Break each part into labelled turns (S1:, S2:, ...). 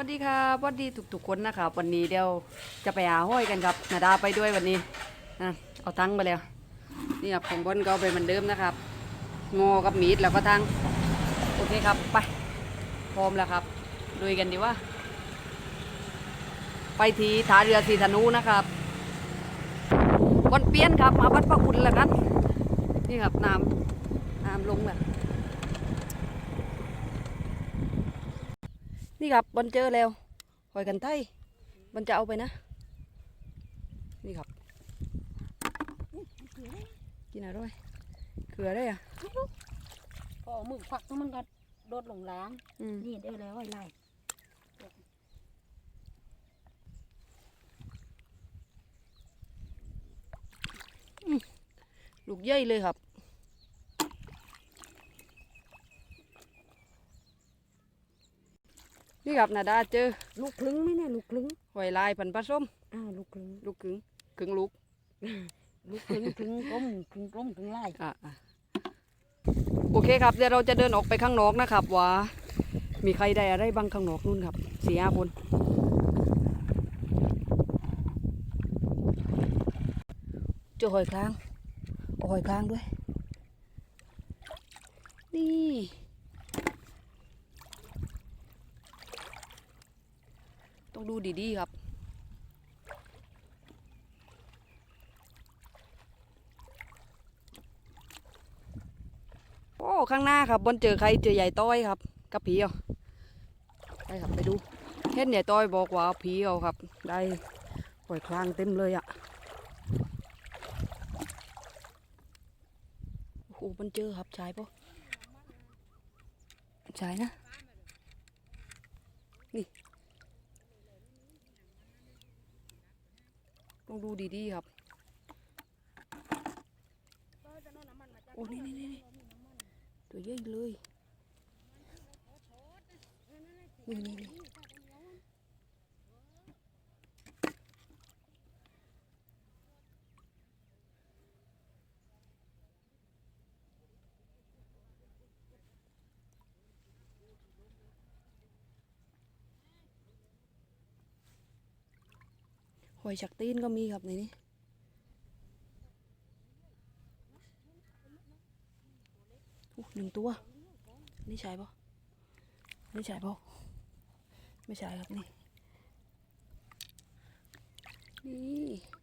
S1: วัสดีครับสวัสดีทุกๆคนนะครับวันนี้เดี๋ยวจะไปหาห้อยกันครับนาดาไปด้วยวันนี้นะเอาทั้งไปแล้วนี่ครับของบนก็เอาไปเหมือนเดิมนะครับงอกับมีดแล้วก็ทั้งโอเคครับไปพร้อมแล้วครับลุยกันดีว่า ไปทีท่าเรือสีธนูนะครับบนเปี้ยนครับมาวัดพระคุณแล้วกันนี่ครับน้ำน้ำลงแล้ว นี่ครับบนเจอแล้วหอยกันไทยบนจะเอาไปนะ นี่ครับกินอะไรด้วยเกลือได้อะ
S2: พอเอามือควักแล้วมันก็โดดลงล้าง
S1: อืม
S2: นี่ได้แล้วไอ้ไล่
S1: ลูกเย้ยเลยครับ นี่ครับนาดาเจอ
S2: ลูกคลึงไหมเนี่ยลูกคลึง
S1: หอยลายพันธุ์ผสม
S2: อ้าวลูกคลึง
S1: ลูกกึ่งกึ่งลูก
S2: ลูกคลึงคลึงกลมคลึงกลมคลึงไล่
S1: อะอะโอเคครับเดี๋ยวเราจะเดินออกไปข้างนอกนะครับว่ามีใครได้อะไรบ้างข้างนอกนู่นครับสี่ห้าคน เจอหอยคลางเอาหอยคลางด้วย นี่ ต้องดูดีๆครับ โอ้ ข้างหน้าครับบนเจอใครเจอใหญ่ต้อยครับกับผีเอาไปครับไปดูเห็นใหญ่ต้อยบอกว่าผีเอาครับ ได้ปล่อยคลางเต็มเลยอะ่ะโอ้โหบนเจอครับชายปะชายนะ ต้องดูดีๆครับโอ้นี่นี่นี่นี่ตัวใหญ่เลยนี่นี่ อยฉักตีนก็มีครับในนี้หนึ่งตัวนี่ใช่ปะนี่ใช่ปะไม่ใช่ครับนี่นี่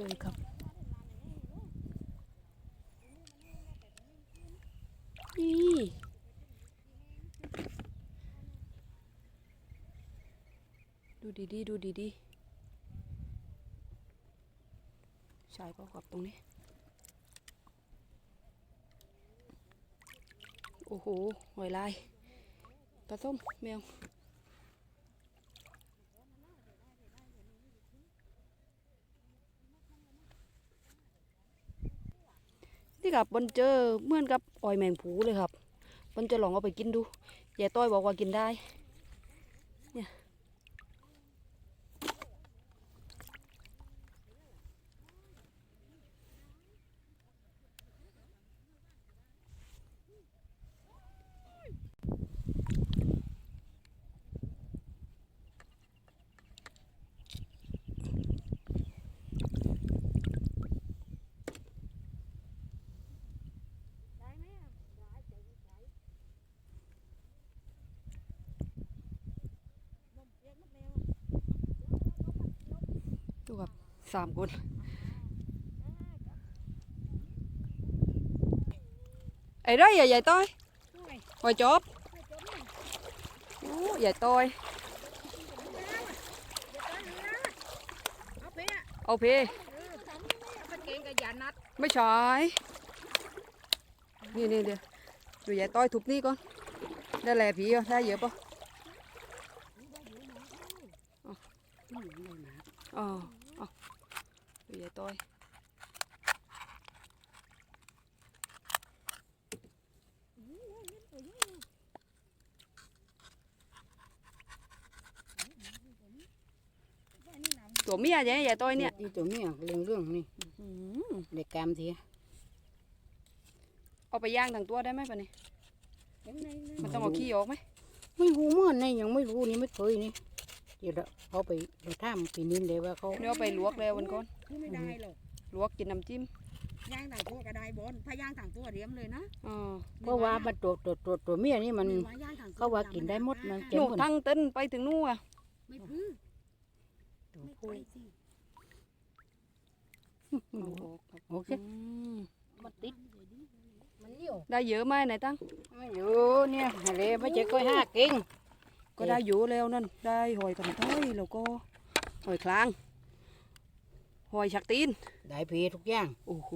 S1: จออีกครับ นี่ดูดีดูดีๆใช่ปะครับตรงนี้ โอ้โหหอยลายปลาส้มแมว นี่ครับมันเจอเหมือนกับออยแมงผูเลยครับมันจะลองเอาไปกินดูยายต้อยบอกว่ากินได้ สามคนไอ้ đây à yài tôi hồi chốt Ú, yài tôi
S2: เอาเพี้
S1: อเค
S2: เอาเกงกับยานัด
S1: ไม่ใช่นี่นี่เดี๋ยวดูยายต้อยทุบนี่ก่อนได้แหล่ผีอะได้เยอะปะอ๋อ อ๋ออ๋อดูยายต้อย ตัวเมียใหญ่ใหญ่ต้อยเนี่ย
S2: อีตัวเมียเรื่องเรื่องนี่
S1: อืม
S2: เด็กกามที
S1: เอาไปย่างทั้งตัวได้ไหมปะนี่มันต้องเอาขี้ออกไหม
S2: ไม่รู้เมื่อไหนยังไม่รู้นี่ไม่เคยนี่เดี๋ยวเขาไปไปท่ามปีนินเลยว่าเขา
S1: เดี๋ยวเอาไปลวกแล้ววันก่อน
S3: ไม่ได้หรอก
S1: ลวกกินน้ำจิ้ม
S3: ย่างต่างตัวก็ได้บนถ้าย่างต่างตัวเรียมเลยนะ
S1: อ๋อ
S2: เพราะว่ามันตัวตัวตัวตัวเมียนี่มัน
S3: ว่าย่างต่างตัว
S2: เขาว่ากินได้หมดนะ
S1: หนูทั้งเต้นไปถึงนู่นอะ
S3: ไม่พื้น
S2: ตัว
S3: ไม่
S2: ผู้
S3: ไปสิ
S1: เอาออกครับ
S2: โอเค
S1: อืม
S2: มันติดมันเหนียว
S1: ได้เยอะไหมไหนตั้ง
S2: ไม่อยู่เนี่ยอะไรไม่ใช่ก้อยห้าเก่ง
S1: ก็ได้อยู่แล้วนั่นได้หอยกันท้อยแล้วก็หอยคลางหอยชักตีน
S2: ได้ผีทุกอย่าง
S1: โอ้โห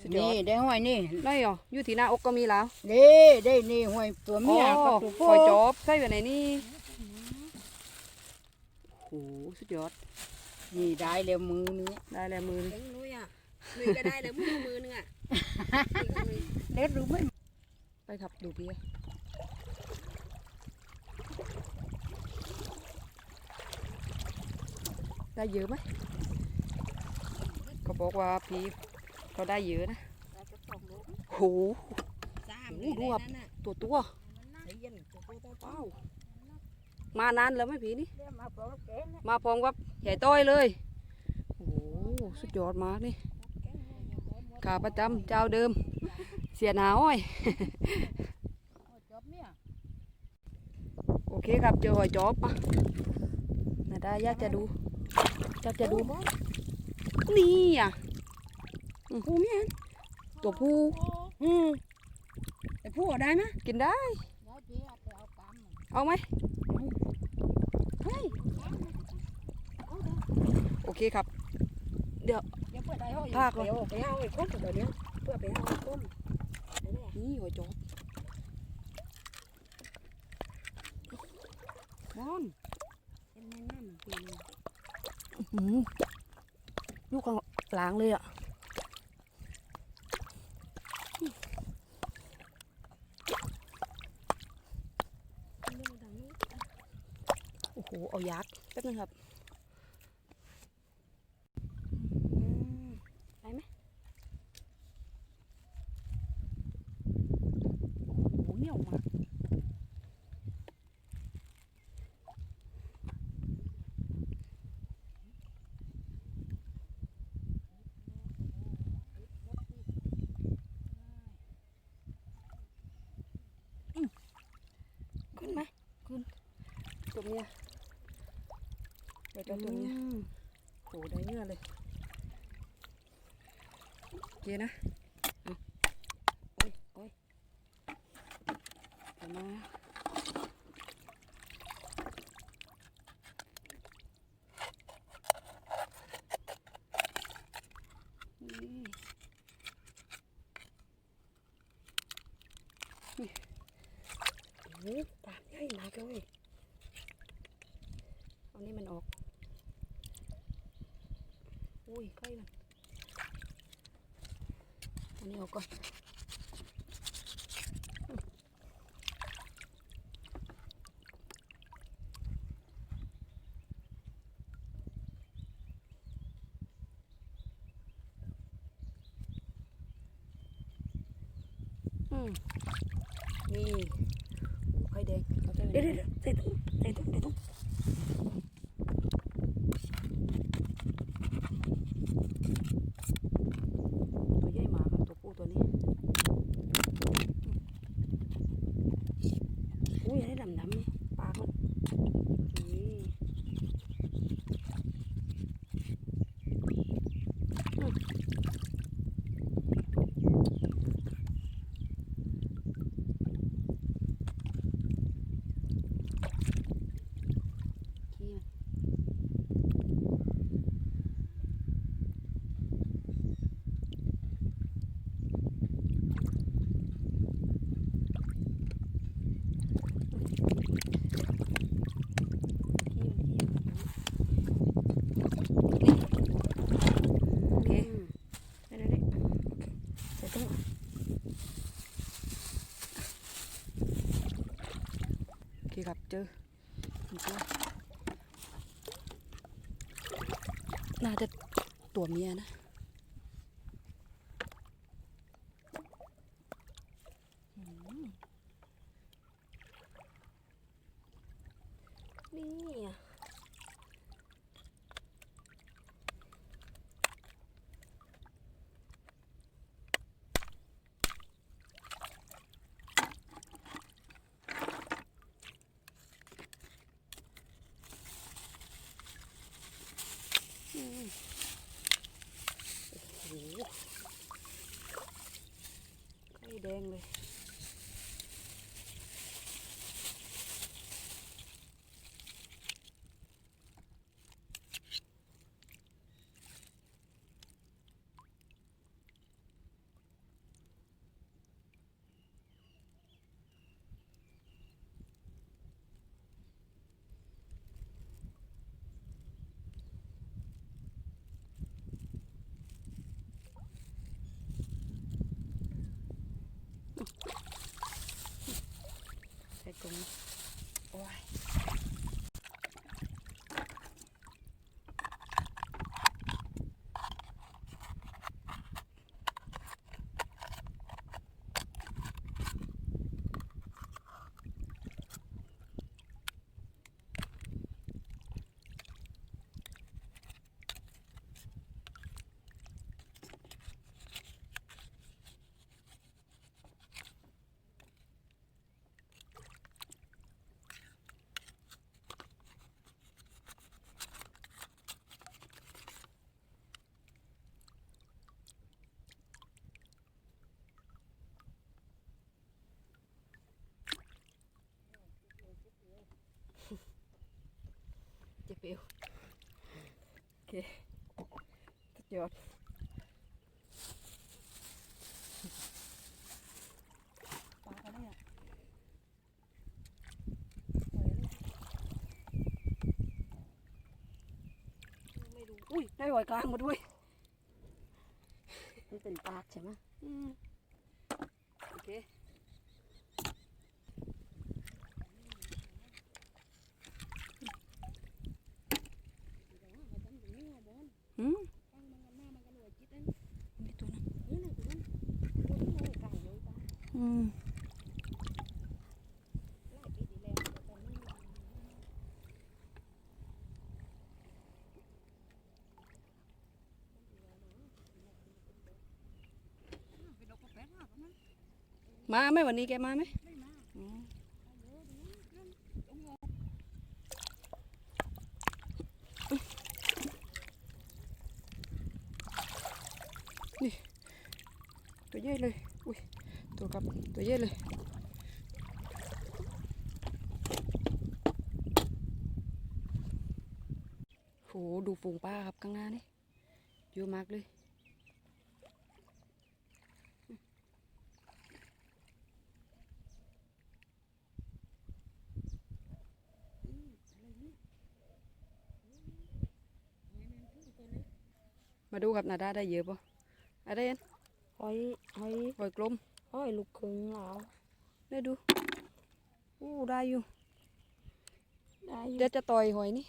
S1: สุดยอ
S2: นี่
S1: ด
S2: ได้ห้อยนี่
S1: ได้เหรออยู่ที่หน้าอกก็มีแล้ว
S2: เด้ได้นี่ห้อยตัว
S1: อ๋
S2: เมีย
S1: อ
S2: กับตัว
S1: ห
S2: ผู้
S1: อยจอบใส่ไว้ไหนนี่โอ้โหสุดยอด
S2: นี่ได้แล้วมือนึง
S1: ได้แล้วมือนึง
S3: เอ็งรู้อะมือก็ได้เลยมือมือนึงอะ
S2: เล็ดรู้ไหม
S1: ไปขับดูพี่ได้เยอะไหมเขาบอกว่าพี่เขาได้เยอะนะโอ้โห
S3: สาม
S1: โอ้โหรวบ
S3: นั่นน่ะ
S1: ตัวตัว
S3: ไอ้ยันตัวตัวตัว
S1: ว้าว มานานแล้วไหมพี่นี่
S2: เดี๋ยวมาพร้อมแกนะ
S1: มาพร้อมกับใหญ่ต้อยเลย โอ้โหสุดยอดมากนี่ขาประจำเจ้าเดิม เสียหนาอ้อย
S2: จบเนี่ย
S1: โอเคครับเจอหอยจอบอะนาดาอยากจะดูอยากจะดูนี่อะผู้เมียนตัวผู้
S3: อืมไอ้ผู้เอาได้ไหม
S1: กินได้
S2: แล้วจีเอาไปเอากำ
S1: เอาไหมโอ เคครับ
S3: เดี๋ยวเพื่อได้ห้อย
S1: ภาคก่อน
S3: เดี๋ยวไปเอาไอ้ก้มเดี๋ยวเดี๋ยวเพื่อไปเอาไอ้ก้ม
S1: นี่หอยจอบบอน
S3: เป็นแม่น้ำเป็น
S1: หืมลูกกลางเลยอะ
S3: เรื่องต่างนี้
S1: โอ้โห เอายัดแป๊บนึงครับได้ไหมโอ้โหเหนียวมากอืมขึ้นไหมขึ้น ตัว เมียเดี๋ยวเจ้าตัวเมียโหได้เนื้อเลยโอเคนะอะโอ้ยโอ้ยเดี๋ยวมานี่นี่โอ้โหปากใหญ่มากเลย เอานี่มันออก อุ้ยใกล้มันเอานี่ออกก่อนอืมนี่โอ้ไข่แดงเอาใส่ไว้
S3: เดี๋ยว
S1: ใน
S3: เดี๋ยวใส่ถุงใส่ถุงใส่ถุง
S1: ตัวใหญ่มากครับตัวผู้ตัวนี้ อุ้ยอะไรดำดำๆนี่ปากมันนี่อืมขี้มันขี้มันขี้มันนี่โอเคได้ได้ได้ใส่ตู้โอเคครับ เจอหนึ่งตัว น่าจะตัวเมียนะ
S3: นี่อะ
S1: ไข่แด งเลย ใส่ กรงโอ้ยเจ็บเอวโอเคสุดยอดปลาอะไรอะไม่รู้อุ้ย ได้หอยกลางมาด้วย
S3: มันเป็นปากใช่ไหม
S1: อืมโอเค อืมนี่ตัวนั้นอืม มาไหมวันนี้แกมาไหมอืมนี่ ตัวใหญ่เลย อุ้ย ตัวกับตัวใหญ่เลยโหดูฝูงปลาครับข้างหน้านี่เยอะมากเลย มาดูครับนาดาได้เยอะปะอะไรเอ็น
S3: หอยหอย
S1: หอยกลม
S3: หอยลูกครึ่งเหรอ
S1: ได้ดูอู้ได้อยู่
S3: ได้อยู่
S1: เดี๋ยวจะต่อยหอยนี่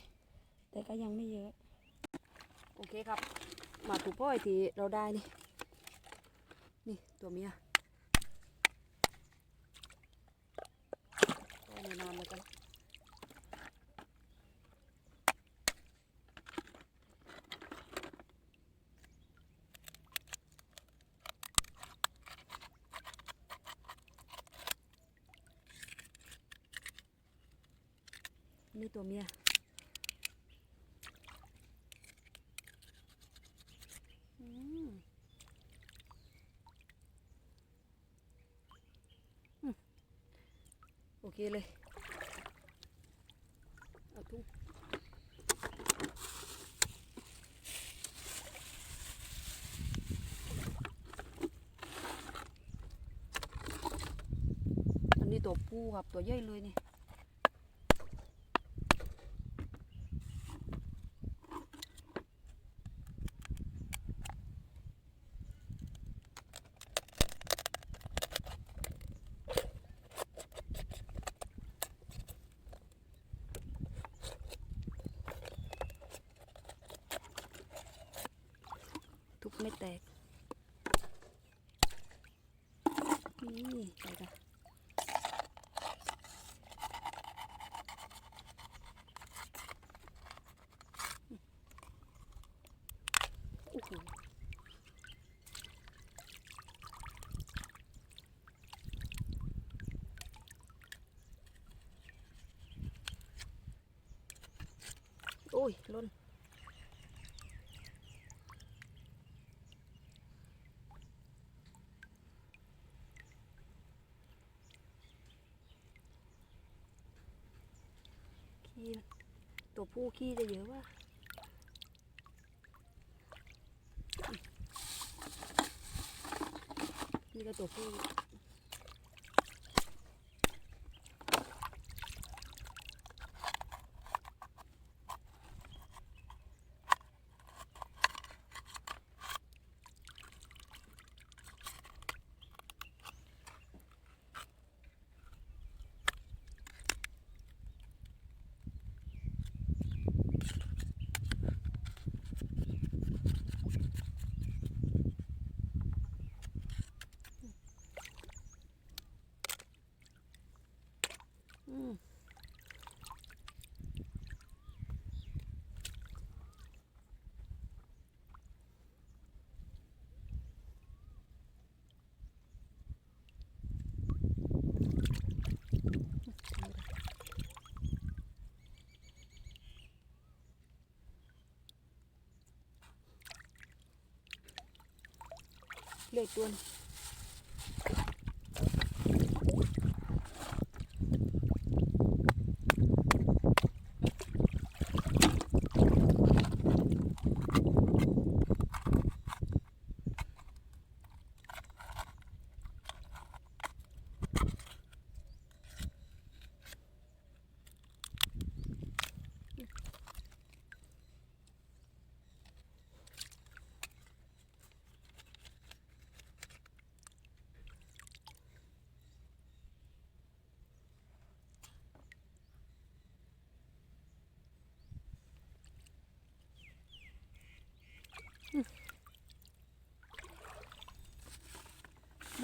S3: แต่ก็ยังไม่เยอะ
S1: โอเคครับ มาถูกพ่อยที่เราได้นี่ นี่ตัวเมียได้นานๆเลยกัน นี่ตัวเมียอืมอืมโอเคเลย เอาทุ่งอันนี้ตัวผู้ครับ ตัวใหญ่เลยนี่ ไม่แตกนี่ไปกันโอ้โโอ้ยล้น ปูขี้จะเยอะว่ะนี่ก็ตัวผู้ อืม เลื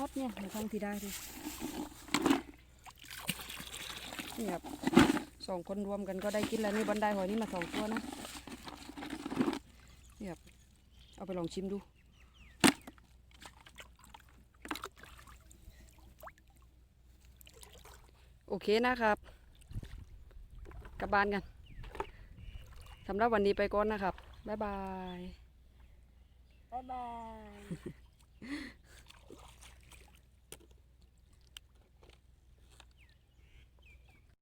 S1: ดเนี่ยในท้องที่ได้ดินี่ครับสองคนรวมกันก็ได้กินแล้วนี่บันไดหอยนี่มาสองตัวนะนี่ครับเอาไปลองชิมดูโอเคนะครับ กลับบ้านกันสำหรับวันนี้ไปก่อนนะครับ บ๊ายบาย
S3: บ๊ายบาย